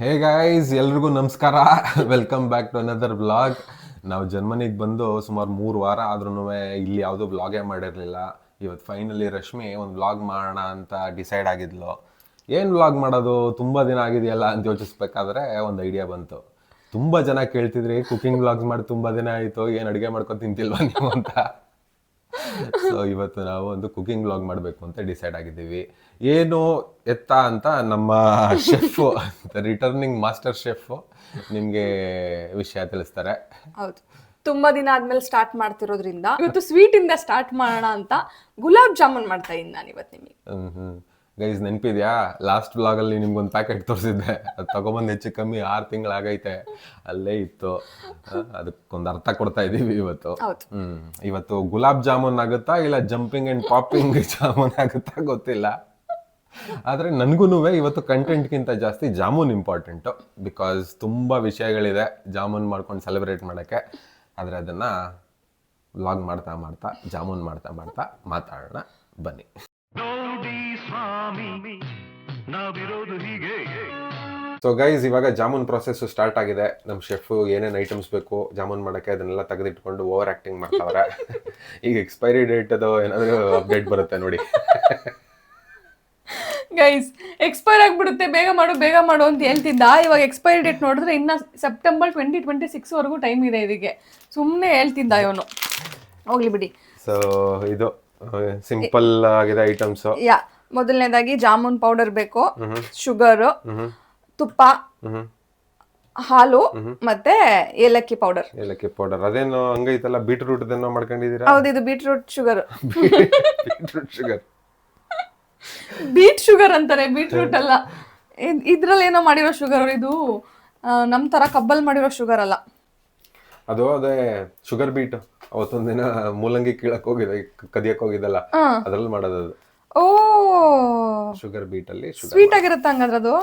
ಹೇ guys ಎಲ್ರಿಗೂ ನಮಸ್ಕಾರ. Welcome back to another blog ನಾವು ಜರ್ಮನಿಗೆ ಬಂದು ಸುಮಾರು ಮೂರು ವಾರ ಆದ್ರೂ ಇಲ್ಲಿ ಯಾವುದು ಬ್ಲಾಗೇ ಮಾಡಿರಲಿಲ್ಲ. ಇವತ್ತು ಫೈನಲಿ ರಶ್ಮಿ ಒಂದು ಬ್ಲಾಗ್ ಮಾಡೋಣ ಅಂತ ಡಿಸೈಡ್ ಆಗಿದ್ಲು. ಏನು ಬ್ಲಾಗ್ ಮಾಡೋದು? ತುಂಬ ದಿನ ಆಗಿದೆಯಲ್ಲ ಅಂತ ಯೋಚಿಸ್ಬೇಕಾದ್ರೆ ಒಂದು ಐಡಿಯಾ ಬಂತು. ತುಂಬ ಜನ ಕೇಳ್ತಿದ್ರಿ ಕುಕಿಂಗ್ ಬ್ಲಾಗ್ಸ್ ಮಾಡಿ ತುಂಬ ದಿನ ಆಯಿತು, ಏನು ಅಡುಗೆ ಮಾಡ್ಕೊಂಡು ತಿಂತಿಲ್ವಾ ನೀವು ಅಂತ. ಸೊ ಇವತ್ತು ನಾವು ಒಂದು ಕುಕಿಂಗ್ ಬ್ಲಾಗ್ ಮಾಡಬೇಕು ಅಂತ ಡಿಸೈಡ್ ಆಗಿದ್ದೀವಿ. ಏನು ಎತ್ತ ಅಂತ ನಮ್ಮ ಶೆಫ್ ರಿಟರ್ನಿಂಗ್ ಮಾಸ್ಟರ್ ಶೆಫ್ ನಿಮಗೆ ವಿಷಯ ತಿಳಿಸ್ತಾರೆ. ಹೌದು. ತುಂಬಾ ದಿನ ಆದ್ಮೇಲೆ ಸ್ಟಾರ್ಟ್ ಮಾಡ್ತಿರೋದ್ರಿಂದ ಇವತ್ತು ಸ್ವೀಟ್ ಇಂದ ಸ್ಟಾರ್ಟ್ ಮಾಡೋಣ ಅಂತ ಗುಲಾಬ್ ಜಾಮೂನ್ ಮಾಡ್ತಾ ಇದ್ದೀನಿ ನಾನು ಇವತ್ತು ನಿಮಗೆ ಗೈಸ್ ನೆನಪಿದ್ಯಾ? ಲಾಸ್ಟ್ ಬ್ಲಾಗಲ್ಲಿ ನಿಮ್ಗೊಂದು ಪ್ಯಾಕೆಟ್ ತೋರಿಸಿದ್ದೆ. ಅದು ತಗೊಬಂದು ಹೆಚ್ಚು ಕಮ್ಮಿ ಆರು ತಿಂಗಳಾಗೈತೆ. ಅಲ್ಲೇ ಇತ್ತು. ಅದಕ್ಕೆ ಅದಕ್ಕೊಂದು ಅರ್ಥ ಕೊಡ್ತಾ ಇದ್ದೀವಿ ಇವತ್ತು. ಹೌದು. ಹ್ಮ್. ಇವತ್ತು ಗುಲಾಬ್ ಜಾಮೂನ್ ಆಗುತ್ತಾ ಇಲ್ಲ ಜಂಪಿಂಗ್ ಅಂಡ್ ಪಾಪಿಂಗ್ ಜಾಮೂನ್ ಆಗುತ್ತಾ ಗೊತ್ತಿಲ್ಲ. ಆದ್ರೆ ನನಗೂ ಇವತ್ತು ಕಂಟೆಂಟ್ಗಿಂತ ಜಾಸ್ತಿ ಜಾಮೂನ್ ಇಂಪಾರ್ಟೆಂಟು ಬಿಕಾಸ್ ತುಂಬಾ ವಿಷಯಗಳಿದೆ ಜಾಮೂನ್ ಮಾಡ್ಕೊಂಡು ಸೆಲೆಬ್ರೇಟ್ ಮಾಡಕ್ಕೆ. ಆದ್ರೆ ಅದನ್ನ ವ್ಲಾಗ್ ಮಾಡ್ತಾ ಮಾಡ್ತಾ ಜಾಮೂನ್ ಮಾಡ್ತಾ ಮಾಡ್ತಾ ಮಾತಾಡೋಣ. ಬನ್ನಿ. ನೋಡಿ ಸ್ವಾಮಿ ನಾವಿರೋದು ಹೀಗೆ. ಸೊ ಗೈಸ್ ಇವಾಗ ಜಾಮೂನ್ ಪ್ರೊಸೆಸ್ ಸ್ಟಾರ್ಟ್ ಆಗಿದೆ. ನಮ್ಮ ಶೆಫ್ ಏನೇನು ಐಟಮ್ಸ್ ಬೇಕು ಜಾಮೂನ್ ಮಾಡಕ್ಕೆ ಅದನ್ನೆಲ್ಲ ತೆಗೆದಿಟ್ಕೊಂಡು ಓವರ್ ಆಕ್ಟಿಂಗ್ ಮಾಡ್ತಾವ್ರೆ. ಈಗ ಎಕ್ಸ್ಪೈರಿ ಡೇಟ್ ಅದು ಏನಾದರೂ ಅಪ್ಡೇಟ್ ಬರುತ್ತೆ ನೋಡಿ. ಗೈಸ್ ಎಕ್ಸ್ಪೈರ್ ಆಗ್ಬಿಡುತ್ತೆ. ಬೇಗ ಮಾಡು ಬೇಗ ಮಾಡು ಅಂತ ಹೇಳ್ತಿದ್ದ. ಇವಾಗ ಎಕ್ಸ್ಪೈರಿ ಡೇಟ್ ನೋಡಿದ್ರೆ ಇನ್ನ ಸೆಪ್ಟೆಂಬರ್ ಟ್ವೆಂಟಿ ಟ್ವೆಂಟಿ ಸಿಕ್ಸ್ ವರೆಗೂ ಟೈಮ್ ಇದೆ ಇದಕ್ಕೆ ಸುಮ್ಮನೆ ಹೇಳ್ತಿದ್ದ ಇವನು. ಹೋಗ್ಲಿ ಬಿಡಿ. ಸೊ ಇದು ಸಿಂಪಲ್ ಆಗಿದೆ ಐಟಮ್ಸ್ ಯಾ ಮೊದಲನೇದಾಗಿ ಜಾಮೂನ್ ಪೌಡರ್ ಬೇಕು ಶುಗರ್ ತುಪ್ಪ ಹಾಲು ಮತ್ತೆ ಏಲಕ್ಕಿ ಪೌಡರ್ ಏಲಕ್ಕಿ ಪೌಡರ್ ಅದೇನು ಹಂಗೈತಲ್ಲ ಬೀಟ್ರೂಟ್ ಏನೋ ಮಾಡ್ಕೊಂಡಿದ್ದೀರಾ? ಹೌದು ಇದು beetroot sugar beetroot sugar beet sugar ಅಂತಾರೆ ಬೀಟ್ರೂಟ್ ಅಲ್ಲ. ಇದ್- ಇದ್ರಲ್ಲಿ ಏನೋ ಮಾಡಿರೋ ಶುಗರ್ ಇದು ನಮ್ ತರ ಕಬ್ಬಲ್ ಮಾಡಿರೋ ಶುಗರ್ ಅಲ್ಲ. ಅದು ಅದೇ ಶುಗರ್ ಬೀಟ್ ಅವತ್ತೊಂದಿನ ಮೂಲಂಗಿ ಕೀಳಕ್ ಹೋಗಿದೆ ಕದಿಯಕ್ ಹೋಗಿದಲ್ಲ ಅದ್ರಲ್ಲಿ ಮಾಡೋದು ಅದು. ಓ! ಶುಗರ್ ಬೀಟ್ ಅಲ್ಲಿ ಶುಗರ್ ಸ್ವೀಟ್ ಆಗಿರುತ್ತೆ ಹಂಗಂದ್ರೆ ಅದು?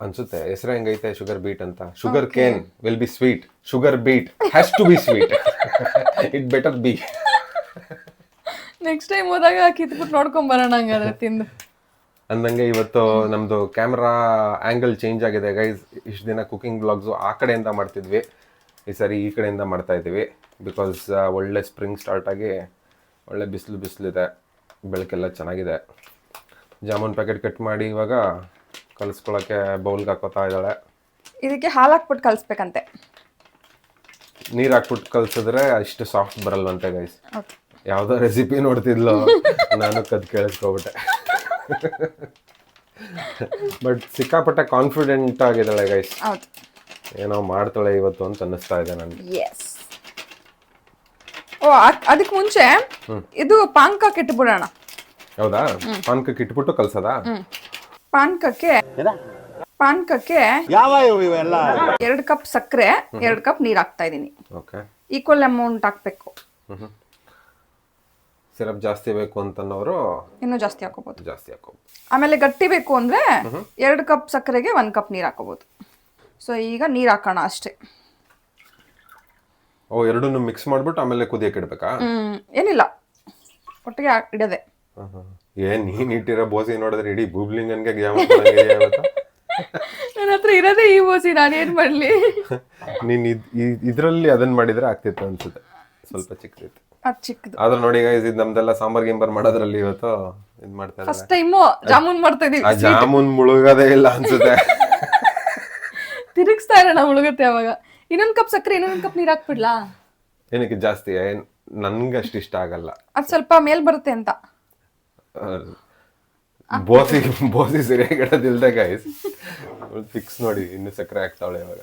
ಅನ್ಸುತ್ತೆ. ಹೆಸರು ಹೆಂಗೈತೆ ಶುಗರ್ ಬೀಟ್ ಅಂತ? Sugar cane will be sweet sugar beet has to be sweet it better be next time ಹೋದಾಗ ಕಿತ್ಬಿಟ್ಟು ನೋಡ್ಕೊಂಡು ಬರೋಣ ಹಂಗಾದ್ರೆ ತಿಂದು. ಅಂದಂಗೆ ಇವತ್ತು ನಮ್ದು ಕ್ಯಾಮ್ರಾ ಆಂಗಲ್ ಚೇಂಜ್ ಆಗಿದೆ ಗೈಸ್ ಇಷ್ಟು ದಿನ ಕುಕಿಂಗ್ ಬ್ಲಾಗ್ಸ್ ಆ ಕಡೆಯಿಂದ ಮಾಡ್ತಿದ್ವಿ. ಈ ಸರಿ ಈ ಕಡೆಯಿಂದ ಮಾಡ್ತಾ ಇದ್ದೀವಿ. ಬಿಕಾಸ್ ಒಳ್ಳೆ ಸ್ಪ್ರಿಂಗ್ ಸ್ಟಾರ್ಟ್ ಆಗಿ ಒಳ್ಳೆ ಬಿಸಿಲು ಬಿಸಿಲಿದೆ. ಬೆಳಕೆಲ್ಲ ಚೆನ್ನಾಗಿದೆ. ಜಾಮೂನ್ ಪ್ಯಾಕೆಟ್ ಕಟ್ ಮಾಡಿ ಇವಾಗ ಕಲಿಸ್ಕೊಳ್ಳೋಕ್ಕೆ ಬೌಲ್ಗೆ ಹಾಕೋತಾ ಇದ್ದಾಳೆ. ಇದಕ್ಕೆ ಹಾಲು ಹಾಕ್ಬಿಟ್ಟು ಕಲಿಸ್ಬೇಕಂತೆ. ನೀರು ಹಾಕ್ಬಿಟ್ಟು ಕಲಿಸಿದ್ರೆ ಅಷ್ಟು ಸಾಫ್ಟ್ ಬರಲ್ವಂತೆ ಗೈಸ್ ಓಕೆ ಯಾವುದೋ ರೆಸಿಪಿ ನೋಡ್ತಿದ್ಲು. ನಾನು ಕದ್ ಕೇಳಿಸ್ಕೊಬಿಟ್ಟೆ. ಬಟ್ ಸಿಕ್ಕಾಪಟ್ಟೆ ಕಾನ್ಫಿಡೆಂಟ್ ಆಗಿದ್ದಾಳೆ ಗೈಸ್ ಏನೋ ಮಾಡ್ತಾಳೆ ಇವತ್ತು ಅಂತ ಅನ್ನಿಸ್ತಾ ಇದೆ ನನಗೆ. ಎಸ್ ಓ ಅದಕ್ಕೆ ಮುಂಚೆ ಇದು ಪಾನ್ಕ ಕಿಟ್ಬಿಡೋಣ. ಹೌದಾ? ಪಾನ್ಕಕ್ಕೆ ಇಟ್ಬಿಟ್ಟು ಕಲ್ಸದ? ಪಾನ್ಕಕ್ಕೆ ಪಾನ್ಕಕ್ಕೆ ಯಾವ ಇವೆಲ್ಲ? ಎರಡು ಕಪ್ ಸಕ್ಕರೆ ಎರಡು ಕಪ್ ನೀರ್ ಹಾಕ್ತಾ ಇದೀನಿ. ಓಕೆ. ಈಕ್ವಲ್ ಅಮೌಂಟ್ ಹಾಕ್ಬೇಕು. ಸಿರಪ್ ಜಾಸ್ತಿ ಬೇಕು ಅಂತನವರು ಇನ್ನೂ ಜಾಸ್ತಿ ಹಾಕೋಬಹುದು ಜಾಸ್ತಿ ಹಾಕೋಬಹುದು ಆಮೇಲೆ ಗಟ್ಟಿ ಬೇಕು ಅಂದ್ರೆ ಎರಡು ಕಪ್ ಸಕ್ಕರೆಗೆ ಒಂದ್ ಕಪ್ ನೀರ್ ಹಾಕೋಬಹುದು ಸೊ ಈಗ ನೀರ್ ಹಾಕೋಣ ಅಷ್ಟೇ. ಓ ಎರಡನ್ನು ಮಿಕ್ಸ್ ಮಾಡ್ಬಿಟ್ಟು ಆಮೇಲೆ ಕುದಿಯಕ್ಕೆ ಇಡಬೇಕಾ? ಹ್ಮ್ ಏನಿಲ್ಲ. ಒಟ್ಟಿಗೆ ಹಾಕ್- ಇಡದೆ. ಏನ್ ನೀನ್ ಇಟ್ಟಿರೋ ಬೋಸಿ ನೋಡಿದ್ರೆ ಇಡೀ ಬೂಬ್ಲಿಂಗನ್ಗೆ ಇವತ್ತು? ನನ್ನ ಹತ್ರ ಇರೋದೇ ಈ ಬೋಸಿ ನಾನೇನ್ ಮಾಡ್ಲಿ? ನೀನ್ ಇದ್- ಇದ್- ಇದ್ರಲ್ಲಿ ಅದನ್ನ ಮಾಡಿದ್ರೆ ಆಗ್ತಿತ್ತು ಅನ್ಸುತ್ತೆ. ಸ್ವಲ್ಪ ಚಿಕ್ಕದಿತ್ತು. ಅದ್ ಚಿಕ್ಕದು. ಆದ್ರೆ ನೋಡಿ ಗೈಸ್ ಇದು ನಮ್ದೆಲ್ಲ ಸಾಂಬಾರ್ ಗಿಂಬಾರ್ ಮಾಡೋದ್ರಲ್ಲಿ ಇವತ್ತು ಇದ್ ಮಾಡ್ತಾ ಇದ್ದಾರೆ. ಫಸ್ಟ್ ಟೈಮು ಜಾಮೂನ್ ಮಾಡ್ತಾ ಇದೀವಿ. ಜಾಮೂನ್ ಮುಳುಗೋದೇ ಇಲ್ಲ ಅನ್ಸುತ್ತೆ. ತಿರುಗಿಸ್ತಾ ಇರೋಣ ಮುಳುಗುತ್ತೆ ಅವಾಗ ಇನ್ನೊಂದ್ ಕಪ್ ಸಕ್ಕರೆ ಇನ್ನೊಂದ್ ಕಪ್ ನೀರ್ ಹಾಕ್ಬಿಡ್ಲಾ? ಏನಕ್ಕೆ ಜಾಸ್ತಿ? ಏನ್ ನನ್ಗೆ ಅಷ್ಟು ಇಷ್ಟ ಆಗಲ್ಲ. ಅದ್ ಸ್ವಲ್ಪ ಮೇಲ್ ಬರುತ್ತೆ ಅಂತ. ಬೋಸಿ ಬೋಸಿ ಸರಿಯಾಗಿಡದಿಲ್ದೆ ಗೈಸ್ ಫಿಕ್ಸ್ ನೋಡಿ ಇನ್ನು ಸಕ್ಕರೆ ಹಾಕ್ತಾವಳೆ ಇವಾಗ?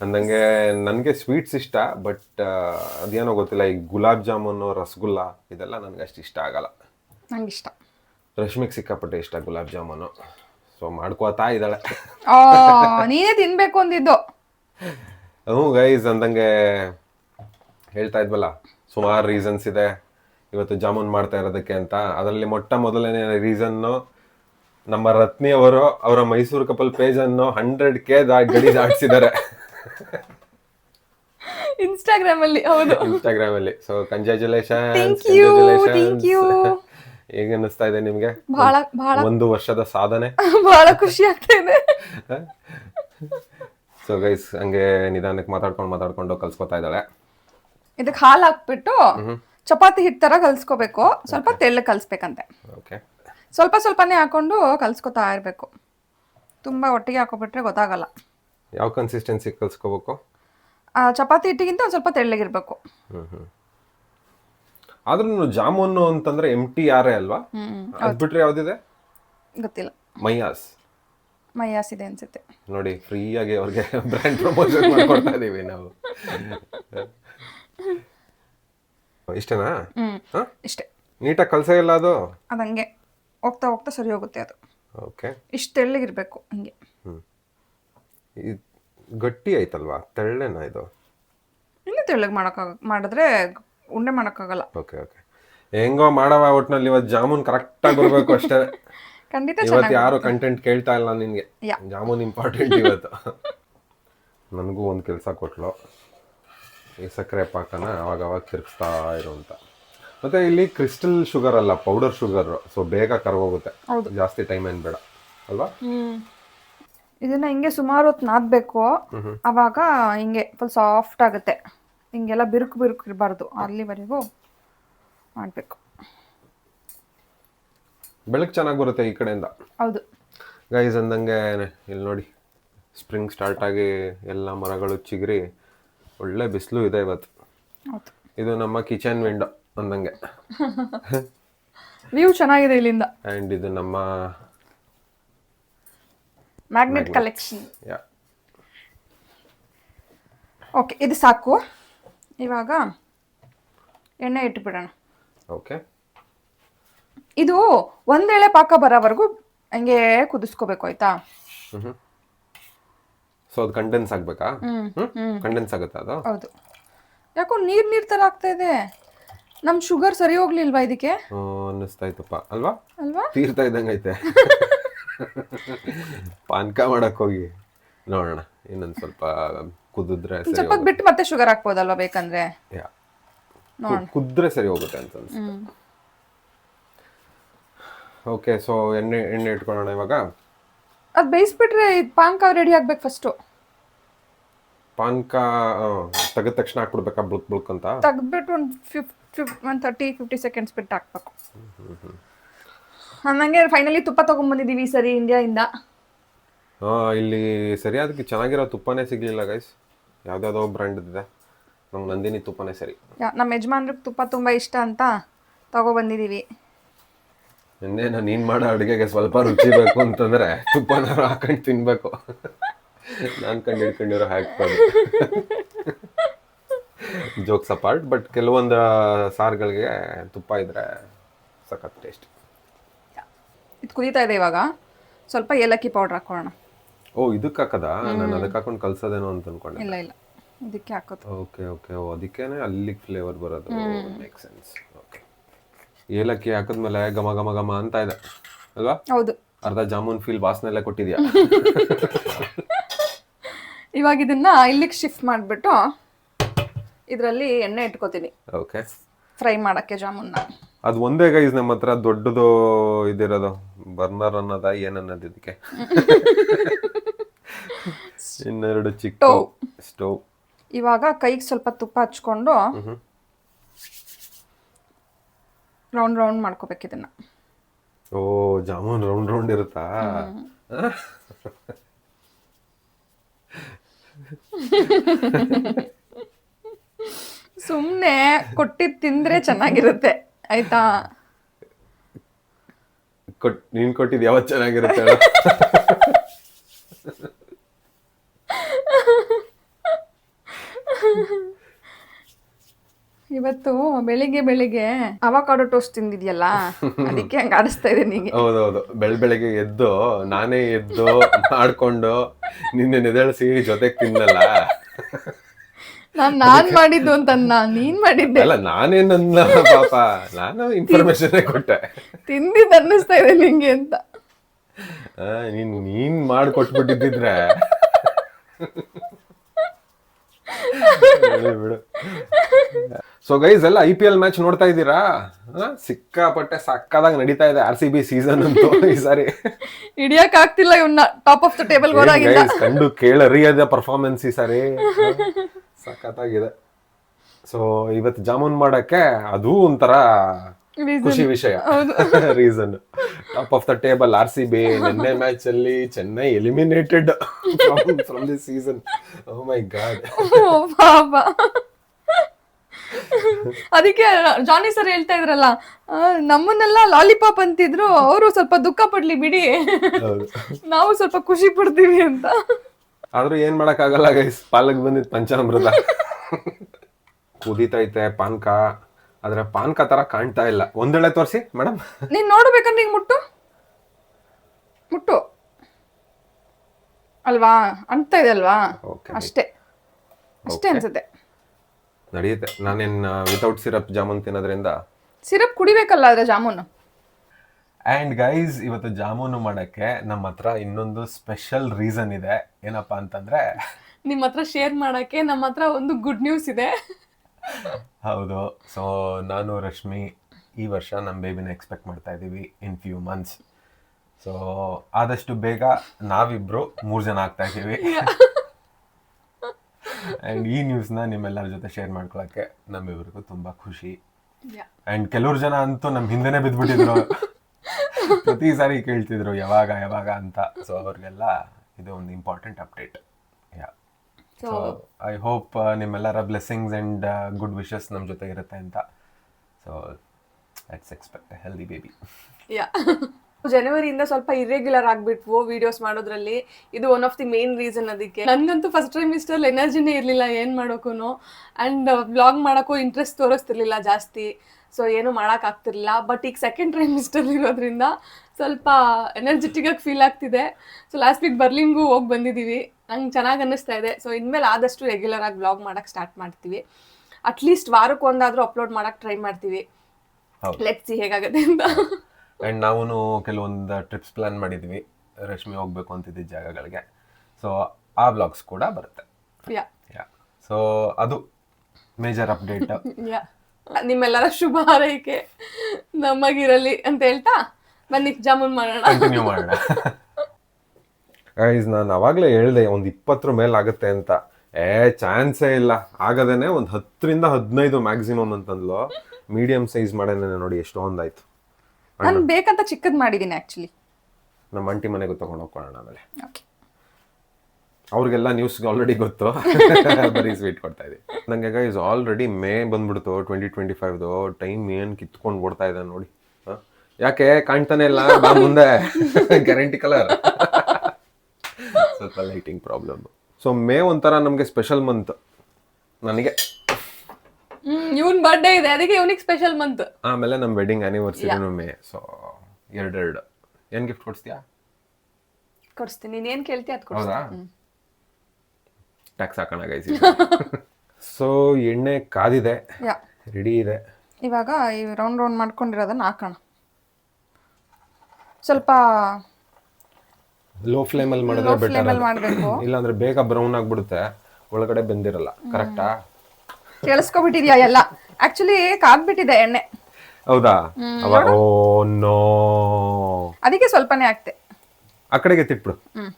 ಅಂದಂಗೆ ನನಗೆ ಸ್ವೀಟ್ಸ್ ಇಷ್ಟ ಬಟ್ ಅದೇನೋ ಗೊತ್ತಿಲ್ಲ ಈ ಗುಲಾಬ್ ಜಾಮೂನು ರಸಗುಲ್ಲ ಇದೆಲ್ಲ ನನಗೆ ಅಷ್ಟು ಇಷ್ಟ ಆಗಲ್ಲ. ನಂಗೆ ಇಷ್ಟ. ರಶ್ಮಿಗೆ ಸಿಕ್ಕಾಪಟ್ಟೆ ಇಷ್ಟ ಗುಲಾಬ್ ಜಾಮೂನು. ಸೊ ಮಾಡ್ಕೋತಾ ಇದ್ದಾಳೆ. ನೀನೇ ತಿನ್ಬೇಕು ಅಂದಿದ್ದು. ಹ್ಞೂ ಗೈಸ್ ಅಂದಂಗೆ ಹೇಳ್ತಾ ಇದ್ವಲ್ಲ ಸುಮಾರು ರೀಸನ್ಸ್ ಇದೆ. ಇವತ್ತು ಜಾಮೂನ್ ಮಾಡ್ತಾ ಇರೋದಕ್ಕೆ ಅಂತ. ಅದರಲ್ಲಿ ಮೊಟ್ಟ ಮೊದಲನೇ ರೀಸನ್ನು ನಮ್ಮ ರತ್ನಿ ಅವರು ಅವರ ಮೈಸೂರು ಕಪಲ್ ಪೇಜನ್ನು ಅನ್ನು ಹಂಡ್ರೆಡ್ ಕೆ ಗಡಿ ದಾಟಿಸಿದ್ದಾರೆ. ಇನ್ಸ್ಟಾಗ್ರಾಮ್ ಅಲ್ಲಿ ಹೌದು. ಇನ್ಸ್ಟಾಗ್ರಾಮ್ ಅಲ್ಲಿ. So congratulation. ಹೇಗೆ ಅನ್ನಿಸ್ತಾ ಇದೆ ನಿಮ್ಗೆ? ಬಹಳ ಬಹಳ ಒಂದು ವರ್ಷದ ಸಾಧನೆ. ಬಹಳ ಖುಷಿ ಆಗ್ತಾ ಇದೆ. ಸೊ ಗೈಸ್ ಹಂಗೆ ನಿಧಾನಕ್ಕೆ ಮಾತಾಡ್ಕೊಂಡು ಮಾತಾಡ್ಕೊಂಡು ಕಲ್ಸ್ಕೊತಾ ಇದ್ದಾಳೆ. ಇದಕ್ಕೆ ಹಾಲು ಹಾಕ್ಬಿಟ್ಟು ಚಪಾತಿ ಹಿಟ್ಟು ತರ ಕಲ್ಸ್ಕೋಬೇಕು. ಸ್ವಲ್ಪ ತೆಳ್ಳಗೆ ಕಲ್ಸ್ಬೇಕಂತೆ. ಓಕೆ ಸ್ವಲ್ಪ ಸ್ವಲ್ಪನೇ ಹಾಕೊಂಡು ಕಲ್ಸ್ಕೊತಾ ಇರಬೇಕು. ತುಂಬಾ ಒಟ್ಟಿಗೆ ಹಾಕೋಬಿಟ್ರೆ ಗೊತ್ತಾಗಲ್ಲ. ಯಾವ ಕನ್ಸಿಸ್ಟೆನ್ಸಿ ಕಲ್ಸ್ಕೋಬೇಕು? ಆ ಚಪಾತಿ ಹಿಟ್ಟಿಗಿಂತ ಒಂದು ಸ್ವಲ್ಪ ತೆಳ್ಳಗಿರ್ಬೇಕು. ಆದ್ರೂ ಜಾಮೂನು ಅಂತಂದ್ರೆ ಎಂ ಟಿ ಆರ್ ಅಲ್ವಾ ಅದ್ ಬಿಟ್ರೆ ಯಾವ್ದಿದೆ? ಗೊತ್ತಿಲ್ಲ. ಮೈಯಾಸ್. ಮೈಯಾಸ್ ಇದೆ ಅನ್ಸುತ್ತೆ. ನೋಡಿ ಫ್ರೀ ಆಗಿ ಅವ್ರಿಗೆ ಬ್ರ್ಯಾಂಡ್ ಪ್ರಮೋಷನ್ ಮಾಡ್ಕೊಡ್ತಾ ಇದೀವಿ ನಾವು. ಇಷ್ಟನಾ? ಹ್ಮ್. ಹ? ಇಷ್ಟೇ. ನೀಟಾಗಿ ಕಲ್ಸ ಇಲ್ಲ ಅದು? ಅದಂಗೆ ಹೋಗ್ತಾ ಹೋಗ್ತಾ ಸರಿ ಹೋಗುತ್ತೆ ಅದು. ಓಕೆ. ಇಷ್ಟು ತೆಳ್ಳಗಿರ್ಬೇಕು ಹಿಂಗೆ. ಇದು ಗಟ್ಟಿ ಆಯ್ತಲ್ವಾ? ತೆಳ್ಳೆನಾ ಇದು? ಇನ್ನು ತೆಳ್ಳಗೆ ಮಾಡೋಕ್ಕಾಗ ಮಾಡಿದ್ರೆ ಉಂಡೆ ಮಾಡೋಕ್ಕಾಗಲ್ಲ ಓಕೆ ಓಕೆ. ಹೆಂಗೋ ಮಾಡವ ಒಟ್ಟಿನಲ್ಲಿ ಇವತ್ತು ಜಾಮೂನ್ ಕರೆಕ್ಟಾಗಿ ಬರಬೇಕು ಅಷ್ಟೇ. ಖಂಡಿತ ಇವತ್ತು ಯಾರು ಕಂಟೆಂಟ್ ಕೇಳ್ತಾ ಇಲ್ಲ ನಿನಗೆ. ಜಾಮೂನ್ ಇಂಪಾರ್ಟೆಂಟ್ ಇವತ್ತು. ನನಗೂ ಒಂದು ಕೆಲಸ ಕೊಟ್ಲು. ಈ ಸಕ್ಕರೆ ಪಾಕನ ಅವಾಗ ಅವಾಗ ತಿರುಗಿಸ್ತಾ ಇರುವಂತ ಮತ್ತೆ ಇಲ್ಲಿ ಕ್ರಿಸ್ಟಲ್ ಶುಗರ್ ಅಲ್ಲ ಪೌಡರ್ ಶುಗರ್ ಸೊ ಬೇಗ ಕರ್ಗೋಗುತ್ತೆ. ಜಾಸ್ತಿ ಟೈಮ್ ಏನು ಬೇಡ. ಅಲ್ವಾ? ಇದನ್ನ ಹಿಂಗೆ ಸುಮಾರು ಹೊತ್ತು ನಾದಬೇಕು. ಅವಾಗ ಹಿಂಗೆ ಫುಲ್ ಸಾಫ್ಟ್ ಆಗುತ್ತೆ. ಹಿಂಗೆಲ್ಲ ಬಿರುಕು ಬಿರುಕು ಇರಬಾರ್ದು. ಅಲ್ಲಿವರೆಗೂ ಮಾಡಬೇಕು. ಬೆಳಕು ಚೆನ್ನಾಗಿ ಬರುತ್ತೆ ಈ ಕಡೆಯಿಂದ. ಹೌದು. ಗೈಸ್ ಅಂದಂಗೆ ಇಲ್ಲಿ ನೋಡಿ ಸ್ಪ್ರಿಂಗ್ ಸ್ಟಾರ್ಟ್ ಆಗಿ ಎಲ್ಲ ಮರಗಳು ಚಿಗುರಿ ಒಳ್ಳೆ ಬಿಸಿಲು ಇದೆ ಇವತ್ತು. ಹೌದು. ಇದು ನಮ್ಮ ಕಿಚನ್ ವಿಂಡೋ ಅಂದಂಗೆ. ವ್ಯೂ ಚೆನ್ನಾಗಿದೆ ಇಲ್ಲಿಂದ. ಆ್ಯಂಡ್ ಇದು ನಮ್ಮ ಮ್ಯಾಗ್ನೆಟ್ ಕಲೆಕ್ಷನ್ ಯಾ ಓಕೆ ಇದು ಸಾಕು. ಇವಾಗ ಎಣ್ಣೆ ಇಟ್ಬಿಡೋಣ. ಓಕೆ ಇದು ಒಂದೇಳೆ ಪಾಕ ಬರೋವರೆಗೂ ಹಂಗೆ ಕುದಿಸ್ಕೋಬೇಕು ಆಯ್ತಾ? ಸೊ ಅದು ಕಂಡೆನ್ಸ್ ಆಗ್ಬೇಕಾ? ಹ್ಮ್ ಕಂಡೆನ್ಸ್ ಆಗುತ್ತಾ ಅದು? ಹೌದು. ಯಾಕೋ ನೀರ್ ನೀರ್ ತರ ಆಗ್ತಾ ಇದೆ. ನಮ್ ಶುಗರ್ ಸರಿ ಹೋಗ್ಲಿಲ್ವಾ ಇದಕ್ಕೆ? ಅನ್ನಿಸ್ತಾ ಇತ್ತಪ್ಪ. ಅಲ್ವಾ? ಅಲ್ವಾ? ತೀರ್ತಾ ಇದ್ದಂಗೆ ಐತೆ. ಪಾನ್ಕ ಮಾಡಕ್ ಹೋಗಿ. ನೋಡೋಣ ಇನ್ನೊಂದು ಸ್ವಲ್ಪ ಕುದಿದ್ರೆ ಸ್ವಲ್ಪ ಬಿಟ್ಟು ಮತ್ತೆ ಶುಗರ್ ಹಾಕ್ಬೋದಲ್ವಾ ಬೇಕಂದ್ರೆ? ಕುದ್ರೆ ಸರಿ ಹೋಗುತ್ತೆ ಅಂತ ಅನ್ಸುತ್ತೆ. ಓಕೆ ಸೊ ಎಣ್ಣೆ ಎಣ್ಣೆ ಇಟ್ಕೊಳ್ಳೋಣ ಇವಾಗ? ಅದು ಬೇಯಿಸ್ಬಿಟ್ರೆ ಇದು ಪಾನ್ಕ ರೆಡಿ ಆಗ್ಬೇಕು ಫಸ್ಟು ಪಾನ್ಕ ತೆಗೆದ ತಕ್ಷಣ ಹಾಕ್ಬಿಡ್ಬೇಕಾ ಬುಳ್ಕ್ ಬುಳ್ಕ್ ಅಂತ? ತೆಗೆದ್ಬಿಟ್ಟು ಒಂದು ಫಿಫ್ ಫಿಫ್ ಒಂದು ತರ್ಟಿ ಫಿಫ್ಟಿ ಸೆಕೆಂಡ್ಸ್ ಬಿಟ್ಟು ಹಾಕ್ಬೇಕು. ಹಂಗೆ ಫೈನಲಿ ತುಪ್ಪ ತೊಗೊಂಬಂದಿದ್ದೀವಿ ಈ ಸರಿ ಇಂಡಿಯಾಯಿಂದ ಹಾಂ ಇಲ್ಲಿ ಸರಿಯಾದಕ್ಕೆ ಚೆನ್ನಾಗಿರೋ ತುಪ್ಪನೇ ಸಿಗಲಿಲ್ಲ ಗೈಸ್ ಯಾವುದ್ಯಾವುದೋ ಬ್ರ್ಯಾಂಡ್ ಇದೆ. ನಮ್ಮ ನಂದಿನಿ ತುಪ್ಪನೇ ಸರಿ. ನಮ್ಮ ಯಜಮಾನ್ರಿಗೆ ತುಪ್ಪ ತುಂಬ ಇಷ್ಟ ಅಂತ ತಗೊಬಂದಿದ್ದೀವಿ ಇನ್ನೇನು ನೀನ್ ಮಾಡೋ ಅಡುಗೆಗೆ ಸ್ವಲ್ಪ ರುಚಿ ಬೇಕು ಅಂತಂದ್ರೆ ತುಪ್ಪನಾರು ಹಾಕೊಂಡು ತಿನ್ಬೇಕು. ನಾನ್ ಕಂಡು ಹಿಡ್ಕೊಂಡಿರೋ ಹಾಕ್ಬಾರ್ದು ಜೋಕ್ಸ್ ಅಪಾರ್ಟ್ ಬಟ್ ಕೆಲವೊಂದು ಸಾರುಗಳಿಗೆ ತುಪ್ಪ ಇದ್ರೆ ಸಖತ್ ಟೇಸ್ಟ್ ಇದು ಕುದೀತಾ ಇದೆ ಇವಾಗ. ಸ್ವಲ್ಪ ಏಲಕ್ಕಿ ಪೌಡ್ರ್ ಹಾಕೋಣ ಓ ಇದಕ್ಕೆ ಹಾಕದ? ನಾನು ಅದಕ್ಕೆ ಹಾಕೊಂಡು ಕಲ್ಸೋದೇನೋ ಅಂತ ಅನ್ಕೊಂಡೆ. ಇಲ್ಲ ಇಲ್ಲ. ಇದಕ್ಕೆ ಹಾಕೋದು. Okay okay. ಓ ಅದಕ್ಕೇನೆ ಅಲ್ಲಿಗೆ ಫ್ಲೇವರ್ ಬರೋದು. ಮೇಕ್ ಸೆನ್ಸ್ ಏಲಕ್ಕಿ ಹಾಕಿದ್ಮೇಲೆ ಘಮ ಘಮ ಘಮ ಅಂತ ಇದೆ. ಅಲ್ವಾ? ಹೌದು. ಅರ್ಧ ಜಾಮೂನ್ ಫೀಲ್ ವಾಸನೆ ಎಲ್ಲ ಕೊಟ್ಟಿದ್ಯಾ? ಇವಾಗ ಇದನ್ನ ಇಲ್ಲಿಗೆ ಶಿಫ್ಟ್ ಮಾಡಿಬಿಟ್ಟು ಇದರಲ್ಲಿ ಎಣ್ಣೆ ಇಟ್ಕೋತೀನಿ. ಓಕೆ ಫ್ರೈ ಮಾಡೋಕ್ಕೆ ಜಾಮೂನ್ ಅದು ಒಂದೇ ಗೈಸ್ ನಮ್ಮ ಹತ್ರ ದೊಡ್ಡದು ಇದಿರೋದು. ಬರ್ನರ್ ಅನ್ನೋದ ಏನನ್ನೋದು ಇದಕ್ಕೆ? ಇನ್ನೆರಡು ಚಿಕ್ಕ. ಸ್ಟೋವ್ ಇವಾಗ ಕೈಗೆ ಸ್ವಲ್ಪ ತುಪ್ಪ ಹಚ್ಕೊಂಡು ರೌಂಡ್ ರೌಂಡ್ ಮಾಡ್ಕೋಬೇಕು ಇದನ್ನ. ಓ ಜಾಮೂನ್ ರೌಂಡ್ ರೌಂಡ್ ಇರುತ್ತಾ? ಸುಮ್ಮನೆ ಕೊಟ್ಟಿದ್ದು ತಿಂದ್ರೆ ಚೆನ್ನಾಗಿರುತ್ತೆ ಆಯ್ತಾ? ಕೊಟ್ ನೀನ್ ಕೊಟ್ಟಿದ್ ಯಾವ ಚೆನ್ನಾಗಿರುತ್ತೆ? ಇವತ್ತು ಬೆಳಿಗ್ಗೆ ಬೆಳಿಗ್ಗೆ ಅವಕಾಡೋ ಟೋಸ್ಟ್ ತಿಂದಿದ್ಯಲ್ಲ? ಅದಕ್ಕೆ ಹಂಗ ಆಡಿಸ್ತಾ ಇದೆ ನಿಂಗೆ ಹೌದೌದು. ಬೆಳ್ ಬೆಳಿಗ್ಗೆ ಎದ್ದು ನಾನೇ ಎದ್ದು ಮಾಡ್ಕೊಂಡು ನಿನ್ನೆ ನೆದಳಿಸಿ ಜೊತೆಗೆ ತಿನ್ನಲ್ಲ ನಾನ್ ನಾನ್ ಮಾಡಿದ್ದು ಅಂತ ನೀನ್ ಮಾಡಿದ್ದೆ. ಅಲ್ಲ ನಾನೇನನ್ನ ಪಾಪ. ನಾನು ಇನ್ಫಾರ್ಮೇಶನ್ ಕೊಟ್ಟೆ. ತಿಂದಿದ್ದು ಅನ್ನಿಸ್ತಾ ಇದೆ ನಿಂಗೆ ಅಂತ. ನೀನ್ ನೀನ್ ಮಾಡ್ಕೊಟ್ಬಿಟ್ಟಿದ್ರೆ ಬಿಡು. ಸೊ ಗೈಸ್ ಎಲ್ಲ ಐ ಪಿ ಎಲ್ ಮ್ಯಾಚ್ ನೋಡ್ತಾ ಇದ್ದೀರಾ? ಸಿಕ್ಕಾಪಟ್ಟೆ ಸಕ್ಕದಾಗ ನಡೀತಾ ಇದೆ ಆರ್ ಸಿ ಬಿ ಸೀಸನ್ ಅಂತೂ ಈ ಸಾರಿ. ಹಿಡಿಯಕ್ ಆಗ್ತಿಲ್ಲ ಇವನ್ನ ಟಾಪ್ ಆಫ್ ದ ಟೇಬಲ್ ಕಂಡು ಕೇಳರಿಯದ ಪರ್ಫಾರ್ಮೆನ್ಸ್ ಈ ಸಾರಿ. ಸಖತ್ತಾಗಿದೆ ಸೊ ಇವತ್ತು ಜಾಮೂನ್ ಮಾಡಕ್ಕೆ ಅದು ಒಂಥರ ಖುಷಿ ವಿಷಯ. Reason top of the table R C B ನಿನ್ನೆ ಮ್ಯಾಚ್ ಅಲ್ಲಿ Chennai eliminated from the season oh my god ಅದಕ್ಕೆ ಜಾನಿ ಸರ್ ಹೇಳ್ತಾ ಇದ್ರಲ್ಲ ಆ, ನಮ್ಮನ್ನೆಲ್ಲ ಲಾಲಿಪಾಪ್ ಅಂತಿದ್ರು ಅವರು ಸ್ವಲ್ಪ ದುಃಖ ಪಡ್ಲಿ ಬಿಡಿ. ನಾವು ಸ್ವಲ್ಪ ಖುಷಿ ಪಡ್ತೀವಿ ಅಂತ. ಆದ್ರೂ ಏನ್ ಮಾಡಕ್ ಆಗಲ್ಲ ಗೈಸ್ ಪಾಲಕ್ ಬಂದಿದ್ ಪಂಚಾಮೃತ. ಕುದೀತೈತೆ ಪಾನ್ಕ. ಆದ್ರೆ ಪಾನ್ಕ ತರ ಕಾಣ್ತಾ ಇಲ್ಲ. ಒಂದೇಳೆ ತೋರಿಸಿ ಮೇಡಮ್ ನೀನ್ ನೋಡ್ಬೇಕಂದ್ರೆ ಈಗ ಮುಟ್ಟು. ಮುಟ್ಟು. ಅಲ್ವಾ? ಅಂತ ಇದೆ ಅಲ್ವಾ? Okay. ಅಷ್ಟೇ. ಅಷ್ಟೇ ಅನ್ಸುತ್ತೆ. ನಡೆಯುತ್ತೆ. ನಾನೇನು ವಿತೌಟ್ ಸಿರಪ್ ಜಾಮೂನ್ ತಿನ್ನೋದ್ರಿಂದ? ಸಿರಪ್ ಕುಡಿಬೇಕಲ್ಲ ಅದರ ಜಾಮೂನು? ಅಂಡ್ ಗೈಸ್ ಇವತ್ತು ಜಾಮೂನು ಮಾಡಕ್ಕೆ ನಮ್ಮ ಹತ್ರ ಇನ್ನೊಂದು ಸ್ಪೆಷಲ್ ರೀಸನ್ ಇದೆ. ಏನಪ್ಪ ಅಂತಂದ್ರೆ ನಿಮ್ಮ ಹತ್ರ ಶೇರ್ ಮಾಡಕ್ಕೆ ನಮ್ಮ ಹತ್ರ ಒಂದು ಗುಡ್ ನ್ಯೂಸ್ ಇದೆ. ಹೌದು. ಸೊ ನಾನು ರಶ್ಮಿ ಈ ವರ್ಷ ನಮ್ಮ ಬೇಬಿನ ಎಕ್ಸ್ಪೆಕ್ಟ್ ಮಾಡ್ತಾ ಇದ್ದೀವಿ ಇನ್ ಫ್ಯೂ ಮಂತ್ಸ್ ಸೊ ಆದಷ್ಟು ಬೇಗ ನಾವಿಬ್ರು ಮೂರು ಜನ ಆಗ್ತಾ ಇದ್ದೀವಿ. ಅಂಡ್ ಈ ನ್ಯೂಸ್ನ ನಿಮ್ಮೆಲ್ಲರ ಜೊತೆ ಶೇರ್ ಮಾಡ್ಕೊಳಕ್ಕೆ ನಮ್ಮಿಬ್ರಿಗೂ ತುಂಬಾ ಖುಷಿ. ಅಂಡ್ ಕೆಲವ್ರು ಜನ ಅಂತೂ ನಮ್ಮ ಹಿಂದೆನೆ ಬಿದ್ಬಿಟ್ಟಿದ್ರು. ಪ್ರತಿ ಸಾರಿ ಕೇಳ್ತಿದ್ರು ಯಾವಾಗ ಯಾವಾಗ ಅಂತ. ಸೊ ಅವ್ರಿಗೆಲ್ಲ ಇದು ಒಂದು important update ya so so I hope ನಿಮ್ಮೆಲ್ಲರ ಬ್ಲೆಸ್ಸಿಂಗ್ಸ್ ಆ್ಯಂಡ್ ಗುಡ್ ವಿಶಸ್ ನಮ್ಮ ಜೊತೆ ಇರುತ್ತೆ ಅಂತ. So let's expect healthy baby ya ಜನವರಿಯಿಂದ ಸ್ವಲ್ಪ ಇರೆಗ್ಯುಲರ್ ಆಗ್ಬಿಟ್ವು ವಿಡಿಯೋಸ್ ಮಾಡೋದ್ರಲ್ಲಿ. ಇದು one of the main reason ಅದಕ್ಕೆ. ನನಗಂತೂ ಫಸ್ಟ್ ಟೈಮ್ ಇಷ್ಟಲ್ಲಿ ಎನರ್ಜಿನೇ ಇರಲಿಲ್ಲ ಏನು ಮಾಡೋಕ್ಕೂ ಅಂಡ್ ವ್ಲಾಗ್ ಮಾಡೋಕ್ಕೂ ಇಂಟ್ರೆಸ್ಟ್ ತೋರಿಸ್ತಿರ್ಲಿಲ್ಲ ಜಾಸ್ತಿ. ಸೊ ಏನು ಮಾಡೋಕ್ಕಾಗ್ತಿರ್ಲಿಲ್ಲ. ಬಟ್ ಈಗ ಸೆಕೆಂಡ್ ಟೈಮ್ ಇಷ್ಟಲ್ಲಿ ಇರೋದ್ರಿಂದ ಸ್ವಲ್ಪ ಎನರ್ಜೆಟಿಕ್ ಆಗಿ ಫೀಲ್ ಆಗ್ತಿದೆ. ಸೊ ಲಾಸ್ಟ್ ವೀಕ್ ಬರ್ಲಿಂಗು ಹೋಗಿ ಬಂದಿದ್ದೀವಿ ನಂಗೆ ಚೆನ್ನಾಗಿ ಅನ್ನಿಸ್ತಾ ಇದೆ. ಸೊ ಇನ್ಮೇಲೆ ಆದಷ್ಟು ರೆಗ್ಯುಲರ್ ಆಗಿ ವ್ಲಾಗ್ ಮಾಡಕ್ ಸ್ಟಾರ್ಟ್ ಮಾಡ್ತೀವಿ. ಅಟ್ಲೀಸ್ಟ್ ವಾರಕ್ಕೊಂದಾದ್ರೂ ಅಪ್ಲೋಡ್ ಮಾಡೋಕ್ಕೆ ಟ್ರೈ ಮಾಡ್ತೀವಿ. ಲೆಟ್ಸ್ ಹೇಗಾಗುತ್ತೆ ಅಂತ. ಅಂಡ್ ನಾವು ಕೆಲವೊಂದು ಟ್ರಿಪ್ಸ್ ಪ್ಲ್ಯಾನ್ ಮಾಡಿದ್ವಿ. ರಶ್ಮಿ ಹೋಗ್ಬೇಕು ಅಂತಿದ್ದ ಜಾಗಗಳಿಗೆ. ಸೊ ಆ ಬ್ಲಾಗ್ಸ್ ಕೂಡ ಬರುತ್ತೆ. ಸೊ ಅದು ಮೇಜರ್ ಅಪ್ಡೇಟ್ ನಿಮ್ಮೆಲ್ಲರ ಶುಭ ಹಾರೈಕೆ ನಮಗಿರಲಿ ಅಂತ ಹೇಳ್ತಾ ಬನ್ನಿ ಜಾಮೂನ್ ಮಾಡೋಣ. ಕಂಟಿನ್ಯೂ ಮಾಡೋಣ. ಗೈಸ್ ನಾನು ಅವಾಗಲೇ ಹೇಳಿದೆ ಒಂದು ಇಪ್ಪತ್ತರ ಮೇಲೆ ಆಗುತ್ತೆ ಅಂತ. ಏ ಚಾನ್ಸೇ ಇಲ್ಲ. ಆಗದೇನೆ ಒಂದು ಹತ್ತರಿಂದ ಹದಿನೈದು ಮ್ಯಾಕ್ಸಿಮಮ್ ಅಂತಂದ್ಲು. ಮೀಡಿಯಂ ಸೈಜ್ ಮಾಡೇನೆ ನೋಡಿ ಎಷ್ಟೊಂದಾಯ್ತು ನಾನು ಬೇಕಂತ ಚಿಕ್ಕದ್ ಮಾಡಿದೀನಿ ಆಕ್ಚುಲಿ ನಮ್ಮ ಅಂಟಿ ಮನೆಗೂ ತಗೊಂಡು ಹೋಗ್ಕೊಳ್ಳೋಣ ಆಮೇಲೆ. ಓಕೆ ಅವ್ರಿಗೆಲ್ಲ ನ್ಯೂಸ್ ಆಲ್ರೆಡಿ ಗೊತ್ತು. ಬರೀ ಸ್ವೀಟ್ ಕೊಡ್ತಾ ಇದೆ ನನಗೆ ಗೈಸ್ ಆಲ್ರೆಡಿ ಮೇ ಬಂದ್ಬಿಡ್ತು ಟ್ವೆಂಟಿ ಟ್ವೆಂಟಿ ಫೈವ್ದು ಟೈಮ್ ಏನು ಕಿತ್ಕೊಂಡು ಓಡ್ತಾ ಇದೆ ನೋಡಿ? ಯಾಕೆ? ಕಾಣ್ತಾನೆ ಇಲ್ಲ. ಬಾ ಮುಂದೆ. ಗ್ಯಾರಂಟಿ ಕಲರ್ ಸ್ವಲ್ಪ ಲೈಟಿಂಗ್ ಪ್ರಾಬ್ಲಮ್ ಸೊ ಮೇ ಒಂಥರ ನಮಗೆ ಸ್ಪೆಷಲ್ ಮಂತ್ ನನಗೆ. ಇವನ್ ಬರ್ಡೇ ಇದೆ. ಅದಕ್ಕೆ ಇವನಿಗೆ ಸ್ಪೆಷಲ್ ಮಂತ್ ಆಮೇಲೆ ನಮ್ಮ ವೆಡ್ಡಿಂಗ್ ಆನಿವರ್ಸರಿನೂ ಮೇ ಸೊ ಎರಡೆರಡು. ಏನ್ ಗಿಫ್ಟ್ ಕೊಡ್ಸ್ತೀಯಾ? ಕೊಡ್ಸ್ತೀನಿ. ನೀನ್ ಏನ್ ಕೇಳ್ತೀಯ ಅದ್ ಕೊಡ್ತೀನಿ ಹೌದಾ? ಟ್ಯಾಕ್ಸ್ ಹಾಕೋಣ ಗೈಸ್ ಸೊ ಎಣ್ಣೆ ಕಾದಿದೆ. ಯಾ ರೆಡಿ ಇದೆ. ಇವಾಗ ಈ ರೌಂಡ್ ರೌಂಡ್ ಮಾಡ್ಕೊಂಡಿರೋದನ್ನ ಹಾಕೋಣ. ಸ್ವಲ್ಪ ಲೋ ಫ್ಲೇಮ್ ಅಲ್ಲಿ ಮಾಡಿದ್ರೆ ಬೆಟರ್ ಫ್ಲೇಮಲ್ಲಿ ಮಾಡಬೇಕು. ಇಲ್ಲಾಂದ್ರೆ ಬೇಗ ಬ್ರೌನ್ ಆಗ್ಬಿಡುತ್ತೆ. ಒಳಗಡೆ ಬೆಂದಿರಲ್ಲ. ಕರೆಕ್ಟಾ ಕೇಳಿಸ್ಕೊಬಿಟ್ಟಿದ್ಯಾ ಎಲ್ಲ? ಆಕ್ಚುಲಿ ಕಾದ್ಬಿಟ್ಟಿದೆ ಎಣ್ಣೆ. ಹೌದಾ? ಅವ ಓ ನೋ. ಅದಕ್ಕೆ ಸ್ವಲ್ಪನೇ ಹಾಕ್ತೆ. ಆ ಕಡೆಗೆ ತಿಟ್ಬಿಡು. ಹ್ಮ್.